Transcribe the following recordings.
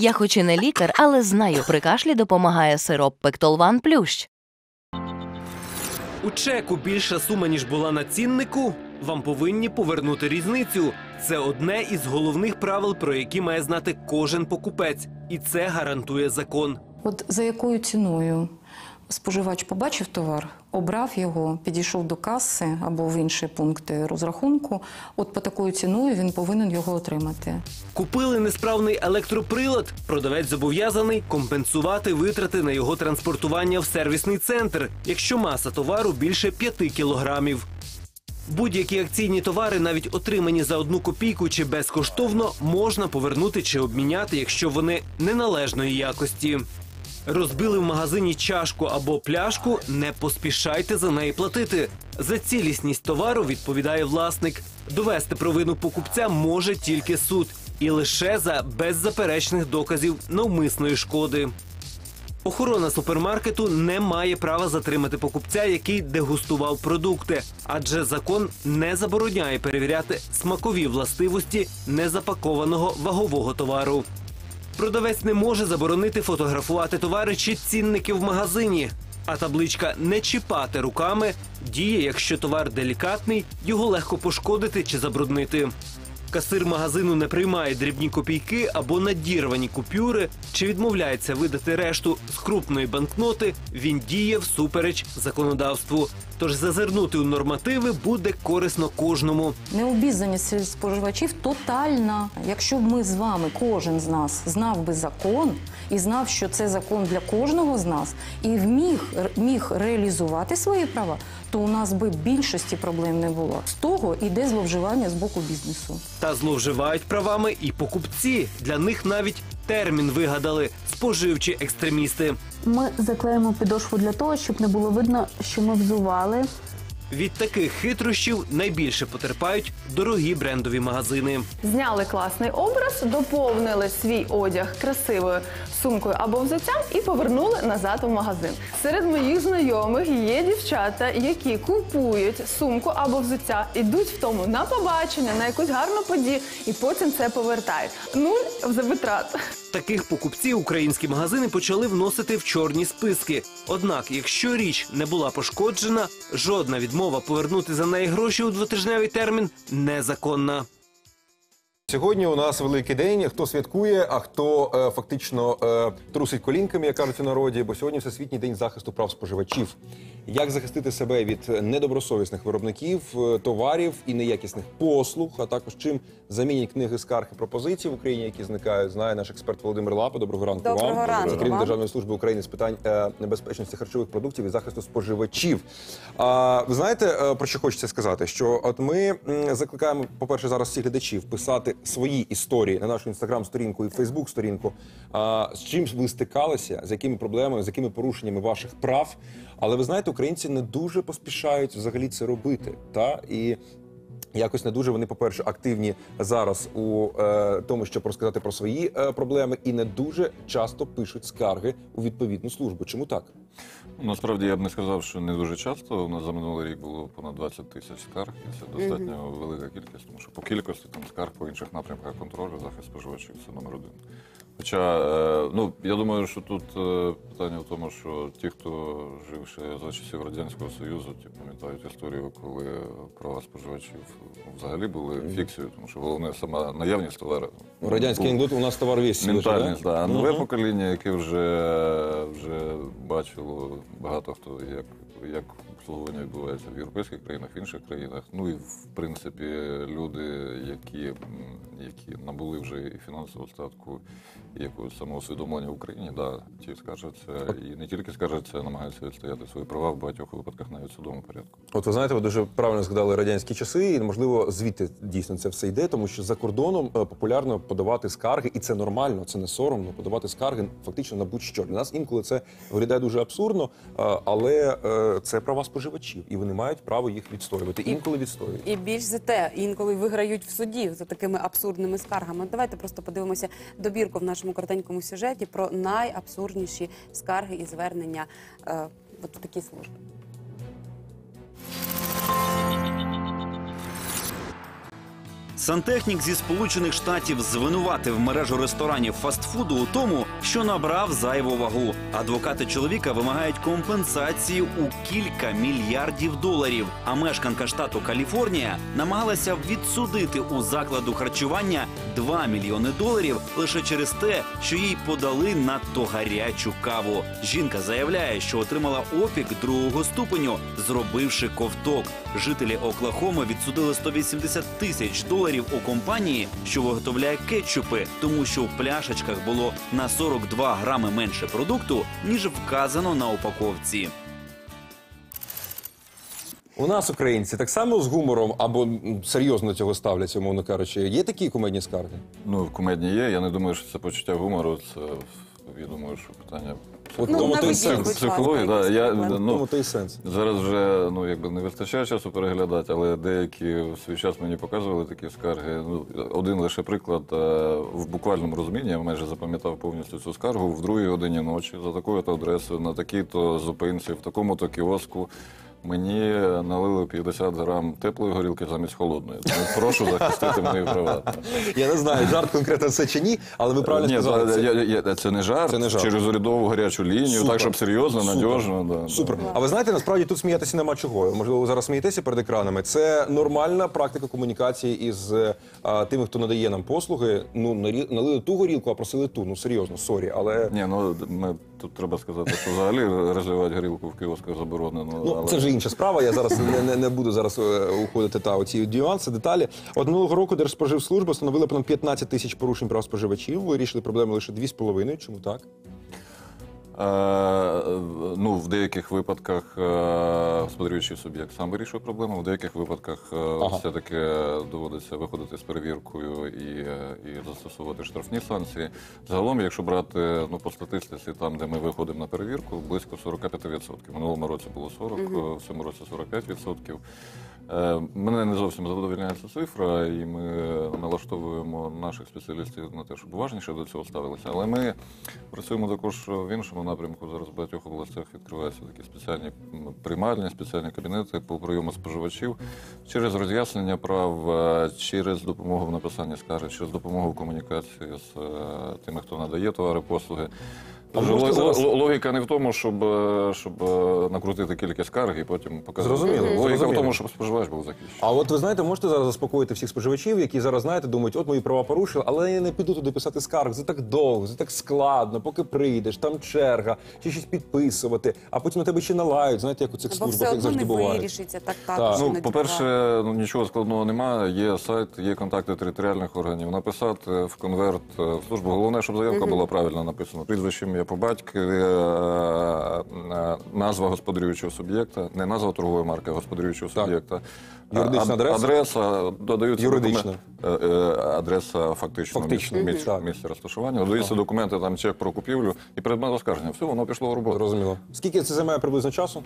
Я хоч і не лікар, але знаю, при кашлі допомагає сироп Пектолван Плющ. У чеку більша сума, ніж була на ціннику. Вам повинні повернути різницю. Це одне із головних правил, про які має знати кожен покупець, і це гарантує закон. От за якою ціною споживач побачив товар, обрав його, підійшов до каси або в інші пункти розрахунку. От по такою ціною він повинен його отримати. Купили несправний електроприлад. Продавець зобов'язаний компенсувати витрати на його транспортування в сервісний центр, якщо маса товару більше 5 кілограмів. Будь-які акційні товари, навіть отримані за одну копійку чи безкоштовно, можна повернути чи обміняти, якщо вони неналежної якості. Розбили в магазині чашку або пляшку, не поспішайте за неї платити. За цілісність товару відповідає власник. Довести провину покупця може тільки суд, і лише за беззаперечних доказів навмисної шкоди. Охорона супермаркету не має права затримати покупця, який дегустував продукти, адже закон не забороняє перевіряти смакові властивості незапакованого вагового товару. Продавець не може заборонити фотографувати товари чи цінники в магазині. А табличка не чіпати руками діє, якщо товар делікатний, його легко пошкодити чи забруднити. Касир магазину не приймає дрібні копійки або надірвані купюри чи відмовляється видати решту з крупної банкноти. Він діє всупереч законодавству. Тож зазирнути у нормативи буде корисно кожному. Необізнаність споживачів тотальна. Якщо б ми з вами, кожен з нас, знав би закон і знав, що це закон для кожного з нас, і вміг міг реалізувати свої права, то у нас би більшості проблем не було. З того іде зловживання з боку бізнесу. Та зловживають правами і покупці. Для них навіть термін вигадали споживчі екстремісти. Ми заклеїмо підошву для того, щоб не було видно, що ми взували. Від таких хитрощів найбільше потерпають дорогі брендові магазини. Зняли класний образ, доповнили свій одяг красивою сумкою або взуттям і повернули назад у магазин. Серед моїх знайомих є дівчата, які купують сумку або взуття, ідуть в тому на побачення, на якусь гарну подію, і потім це повертають. Нуль за витрат. Таких покупців українські магазини почали вносити в чорні списки. Однак, якщо річ не була пошкоджена, жодна відмова повернути за неї гроші у двотижневий термін незаконна. Сьогодні у нас великий день. Хто святкує, а хто е, фактично е, трусить колінками, як кажуть у народі, бо сьогодні всесвітній день захисту прав споживачів. Як захистити себе від недобросовісних виробників, е, товарів і неякісних послуг, а також чим замінять книги скарг і пропозицій в Україні, які зникають, знає наш експерт Володимир Лапа. Доброго ранку Доброго вам. ранку Керівник вам. Державної служби України з питань е, небезпечності харчових продуктів і захисту споживачів. А ви знаєте е, про що хочеться сказати? Що от ми м, закликаємо, по-перше, зараз всіх глядачів писати свої історії на нашу інстаграм-сторінку і фейсбук-сторінку. З чим ви стикалися, з якими проблемами, з якими порушеннями ваших прав. Але ви знаєте, українці не дуже поспішають взагалі це робити. Та і Якось не дуже вони, по-перше, активні зараз у е, тому, щоб розказати про свої е, проблеми, і не дуже часто пишуть скарги у відповідну службу. Чому так? Насправді я б не сказав, що не дуже часто. У нас за минулий рік було понад 20 тисяч скарг, і це достатньо велика кількість, тому що по кількості там скарг по інших напрямках контролю, захист споживачів це номер один. Хоча, е, ну я думаю, що тут е, питання в тому, що ті, хто жив ще за часів Радянського Союзу, ті пам'ятають історію, коли права споживачів взагалі були фікцією, тому що головне сама наявність товару. Радянський Був- анекдот у нас товар весь Ментальність, да. А нове покоління, яке вже, вже бачило багато хто, як, як обслуговування відбувається в європейських країнах, в інших країнах. Ну і в принципі люди, які, які набули вже і фінансового статку, і якогось самоусвідомлення в Україні, да, ті скаржаться, і не тільки скаржаться, намагаються відстояти свої права в багатьох випадках навіть в судовому порядку. От ви знаєте, ви дуже правильно згадали радянські часи, і можливо звідти дійсно це все йде, тому що за кордоном е, популярно подавати скарги, і це нормально, це не соромно. Подавати скарги фактично на будь-що. Для нас інколи це виглядає дуже абсурдно, е, але е, це права споживачів, і вони мають право їх відстоювати. Інколи відстоюють. І більш за те, інколи виграють в суді за такими абсурдними скаргами. Давайте просто подивимося добірку в нашому коротенькому сюжеті про найабсурдніші скарги і звернення е, от в такі служби. Сантехнік зі Сполучених Штатів звинуватив мережу ресторанів фастфуду у тому, що набрав зайву вагу. Адвокати чоловіка вимагають компенсації у кілька мільярдів доларів. А мешканка штату Каліфорнія намагалася відсудити у закладу харчування 2 мільйони доларів лише через те, що їй подали надто гарячу каву. Жінка заявляє, що отримала опік другого ступеню, зробивши ковток. Жителі Оклахоми відсудили 180 тисяч доларів у компанії, що виготовляє кетчупи, тому що в пляшечках було на 42 грами менше продукту, ніж вказано на упаковці. У нас українці так само з гумором або серйозно цього ставляться, умовно кажучи. Є такі кумедні скарги? Ну, в комедні є. Я не думаю, що це почуття гумору. Це я думаю, що питання От Ну, тому той сенс. ласка. Да, я, ну, Тому той сенс. Зараз вже ну якби не вистачає часу переглядати, але деякі в свій час мені показували такі скарги. Ну один лише приклад е, в буквальному розумінні. Я майже запам'ятав повністю цю скаргу в другій годині ночі за такою-то адресою, на такій-то зупинці, в такому-то кіоску. Мені налили 50 грам теплої горілки замість холодної. Тому прошу захистити мої права. Я не знаю, жарт конкретно це чи ні, але ви правильно Ні, сказали. це, це- я, я, це не жарт, Це не жарт. через урядову гарячу лінію, Супер. так щоб серйозно, Супер. надіжно. Да, Супер. Да. А ви знаєте, насправді тут сміятися нема чого. Можливо, ви зараз смієтеся перед екранами. Це нормальна практика комунікації із е, а, тими, хто надає нам послуги. Ну нарі- налили ту горілку, а просили ту. Ну серйозно, сорі, але Ні, ну ми тут треба сказати, що взагалі розливати горілку в кіосках заборонено. Ну, але... це вже інша справа. Я зараз не, не, не буду зараз е, уходити та оці нюанси, деталі. От минулого року Держспоживслужба встановила понад 15 тисяч порушень прав споживачів. Вирішили проблеми лише 2,5. Чому так? Е, ну, в деяких випадках е, господарюючий суб'єкт сам вирішує проблему, в деяких випадках е, все-таки доводиться виходити з перевіркою і, е, і застосовувати штрафні санкції. Загалом, якщо брати ну, по статистиці, там, де ми виходимо на перевірку, близько 45%. В минулому році було 40, е, в цьому році 45%. Е, Мене не зовсім задовольняє ця цифра, і ми налаштовуємо наших спеціалістів на те, щоб уважніше до цього ставилися. Але ми працюємо також в іншому напрямку. Зараз в багатьох областях відкриваються такі спеціальні приймальні, спеціальні кабінети по прийому споживачів через роз'яснення прав, е, через допомогу в написанні скарги, через допомогу в комунікації з е, тими, хто надає товари, послуги. Логіка не в тому, щоб, е, щоб е, накрутити кількість скарг і потім показати. Зрозуміло, Логіка зрозуміло. в тому, щоб споживач був захищений. А от ви знаєте, можете зараз заспокоїти всіх споживачів, які зараз знаєте, думають, от мої права порушили, але я не піду туди писати скарг. Це так довго, це так складно, поки прийдеш, там черга, чи щось підписувати, а потім на тебе ще налають. Знаєте, як у цих службах все як завжди не буває. вирішиться так так. Так. Ну, по-перше, ну нічого складного немає. Є сайт, є контакти територіальних органів. Написати в конверт е, в службу. Головне, щоб заявка була правильно написана. Прізвище ім'я по батькові, е, е, назва господарюючого суб'єкта, не назва торгової марки, а господарюючого суб'єкта. Юридична адреса? Адреса додаються Юридична. документи. Е, Адреса фактично, Фактично, місця, розташування. Додаються документи, там чек про купівлю і предмет оскарження. Все, воно пішло в роботу. Розуміло. Скільки це займає приблизно часу?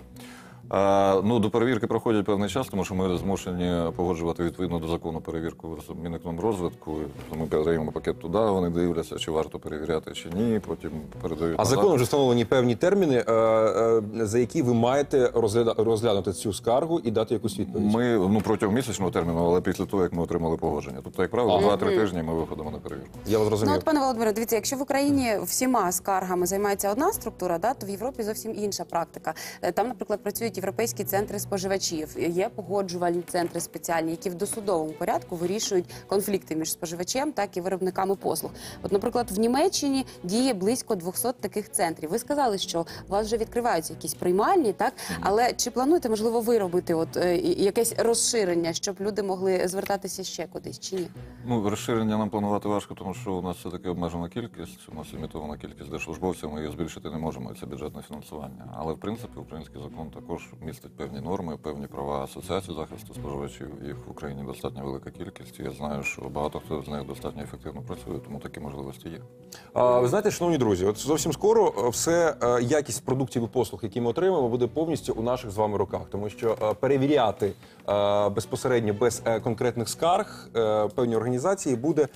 А, ну, до перевірки проходять певний час, тому що ми змушені погоджувати відповідно до закону перевірку з Мінекономрозвитку. Ми передаємо пакет туди, вони дивляться, чи варто перевіряти, чи ні. Потім передають А назад. законом вже встановлені певні терміни, е, е, за які ви маєте розгляда- розглянути цю скаргу і дати якусь відповідь. Ми ну протягом місячного терміну, але після того, як ми отримали погодження. Тобто, як правило, два-три тижні ми виходимо на перевірку. Я вас Ну, от, пане Володимире, дивіться, якщо в Україні всіма скаргами займається одна структура, да, то в Європі зовсім інша практика. Е, Там, наприклад, працюють європейські центри споживачів, є погоджувальні центри спеціальні, які в досудовому порядку вирішують конфлікти між споживачем, так і виробниками послуг. От, наприклад, в Німеччині діє близько 200 таких центрів. Ви сказали, що у вас вже відкриваються якісь приймальні, так але чи плануєте можливо виробити от е, якесь розширення, щоб люди могли звертатися ще кудись, чи ні? Ну, розширення нам планувати важко, тому що у нас все таки обмежена кількість, у нас лімітована кількість держслужбовців, ми її збільшити не можемо, і це бюджетне фінансування. Але в принципі український закон також містить певні норми, певні права асоціації захисту споживачів. Їх в Україні достатньо велика кількість. Я знаю, що багато хто з них достатньо ефективно працює, тому такі можливості є. А, ви знаєте, шановні друзі, от зовсім скоро е, все е, якість продуктів і послуг, які ми отримаємо, буде повністю у наших з вами руках, тому що е, перевіряти безпосередньо без е, конкретних скарг е, певні організації буде е,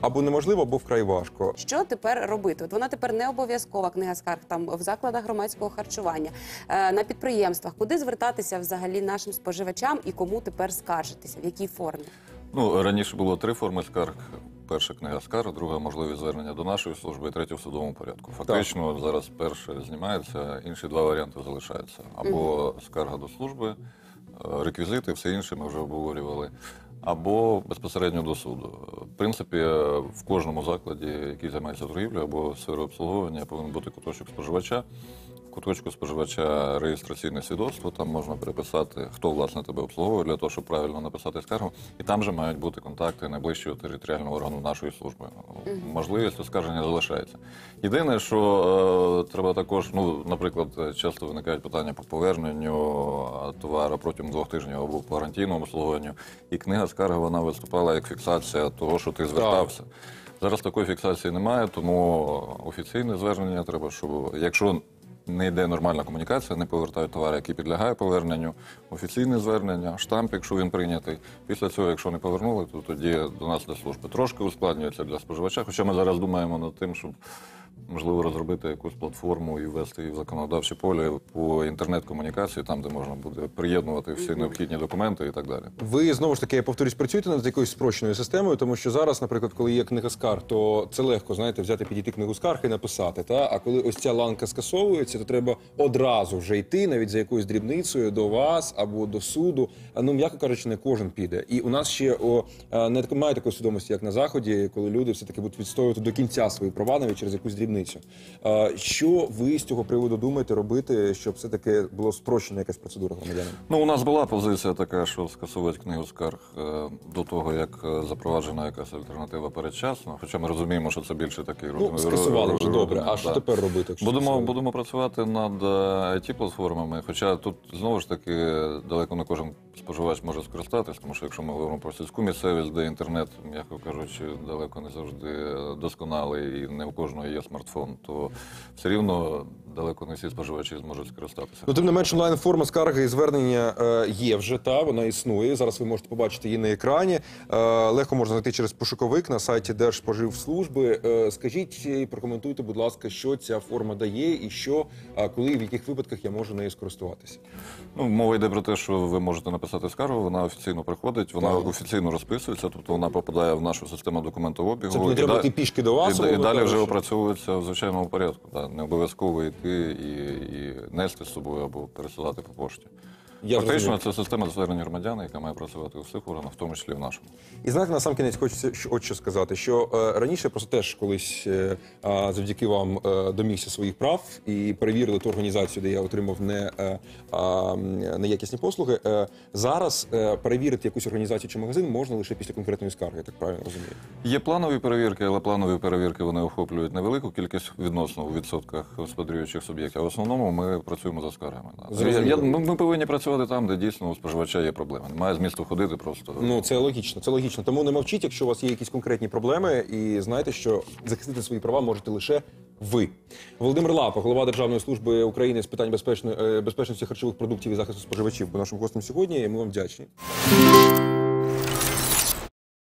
або неможливо, або вкрай важко. Що тепер робити? От вона тепер не обов'язкова книга скарг там в закладах громадського харчування, е, на підприємствах. Куди звертатися взагалі нашим споживачам і кому тепер скаржитися? В якій формі? Ну, раніше було три форми скарг. Перша книга скарг, друга можливість звернення до нашої служби, і третя в судовому порядку. Фактично, зараз перше знімається, інші два варіанти залишаються. Або скарга до служби, е, реквізити, все інше ми вже обговорювали, або безпосередньо до суду. В принципі, в кожному закладі, який займається торгівлею або сферою обслуговування, повинен бути куточок споживача. Куточку споживача реєстраційне свідоцтво, там можна переписати, хто власне тебе обслуговує для того, щоб правильно написати скаргу. І там же мають бути контакти найближчого територіального органу нашої служби. Можливість оскарження залишається. Єдине, що е, треба також, ну, наприклад, часто виникають питання по поверненню е, товару протягом двох тижнів або по гарантійному обслуговуванню. І книга скарги вона виступала як фіксація того, що ти звертався. Зараз такої фіксації немає, тому офіційне звернення треба, щоб якщо не йде нормальна комунікація, не повертають товар, який підлягає поверненню, офіційне звернення, штамп, якщо він прийнятий. Після цього, якщо не повернули, то тоді до нас для служби. Трошки ускладнюється для споживача. Хоча ми зараз думаємо над тим, щоб можливо розробити якусь платформу і ввести її в законодавче поле по інтернет-комунікації, там де можна буде приєднувати всі необхідні документи і так далі. Ви знову ж таки, я повторюсь, працюєте над якоюсь спрощеною системою, тому що зараз, наприклад, коли є книга скарг, то це легко, знаєте, взяти, підійти книгу скарг і написати. Та? А коли ось ця ланка скасовується, то треба одразу вже йти, навіть за якоюсь дрібницею до вас або до суду. А ну, м'яко кажучи, не кожен піде. І у нас ще о, е, не немає такої свідомості, як на заході, коли люди все таки будуть відстоювати до кінця свої права, навіть через якусь дрібницю. Е, Що ви з цього приводу думаєте робити, щоб все таки було спрощена якась процедура громадянам? Ну, у нас була позиція така, що скасувати книгу скарг е, до того, як е, запроваджена якась альтернатива передчасно. Хоча ми розуміємо, що це більше такий Ну, рудим- скасували вже добре. А що тепер робити? якщо Будемо, скасували? будемо працювати над it платформами хоча тут знову ж таки далеко не кожен споживач може скористатись, тому що якщо ми говоримо про сільську місцевість, де інтернет, м'яко кажучи, далеко не завжди досконалий і не у кожного є смартфон, то все рівно далеко не всі споживачі зможуть скористатися. Ну, тим не менш, онлайн форма скарги і звернення е, є вже та вона існує. Зараз ви можете побачити її на екрані. Е, легко можна знайти через пошуковик на сайті Держспоживслужби. Е, скажіть і прокоментуйте, будь ласка, що ця форма дає, і що, коли і в яких випадках я можу нею скористуватися. Ну, мова йде про те, що ви можете написати скаргу, вона офіційно приходить, вона Так. офіційно розписується, тобто вона попадає в нашу систему документообігу. Це не треба йти пішки до вас. І, і далі вже опрацьовується в звичайному порядку. Да. Не обов'язково йти і, і нести з собою або пересилати по пошті. Я Фактично, це система звернень громадян, яка має працювати у всіх органах, в тому числі в нашому. І знаєте, на сам кінець хочеться от що сказати, що е, раніше я просто теж колись е, а, завдяки вам е, домігся своїх прав і перевірили ту організацію, де я отримав не, е, а, неякісні послуги. Е, зараз е, перевірити якусь організацію чи магазин можна лише після конкретної скарги, я так правильно розумію. Є планові перевірки, але планові перевірки вони охоплюють невелику кількість відносно у відсотках господарюючих суб'єктів. А в основному ми працюємо за скаргами. да. Зрозуміло. Я- ми, ми повинні працювати там, де дійсно у споживача є проблеми. Немає змісту ходити просто. Ну це логічно, це логічно. Тому не мовчіть, якщо у вас є якісь конкретні проблеми, і знайте, що захистити свої права можете лише ви. Володимир Лапа, голова Державної служби України з питань безпечної е, безпечності харчових продуктів і захисту споживачів, був нашим гостем сьогодні. і Ми вам вдячні.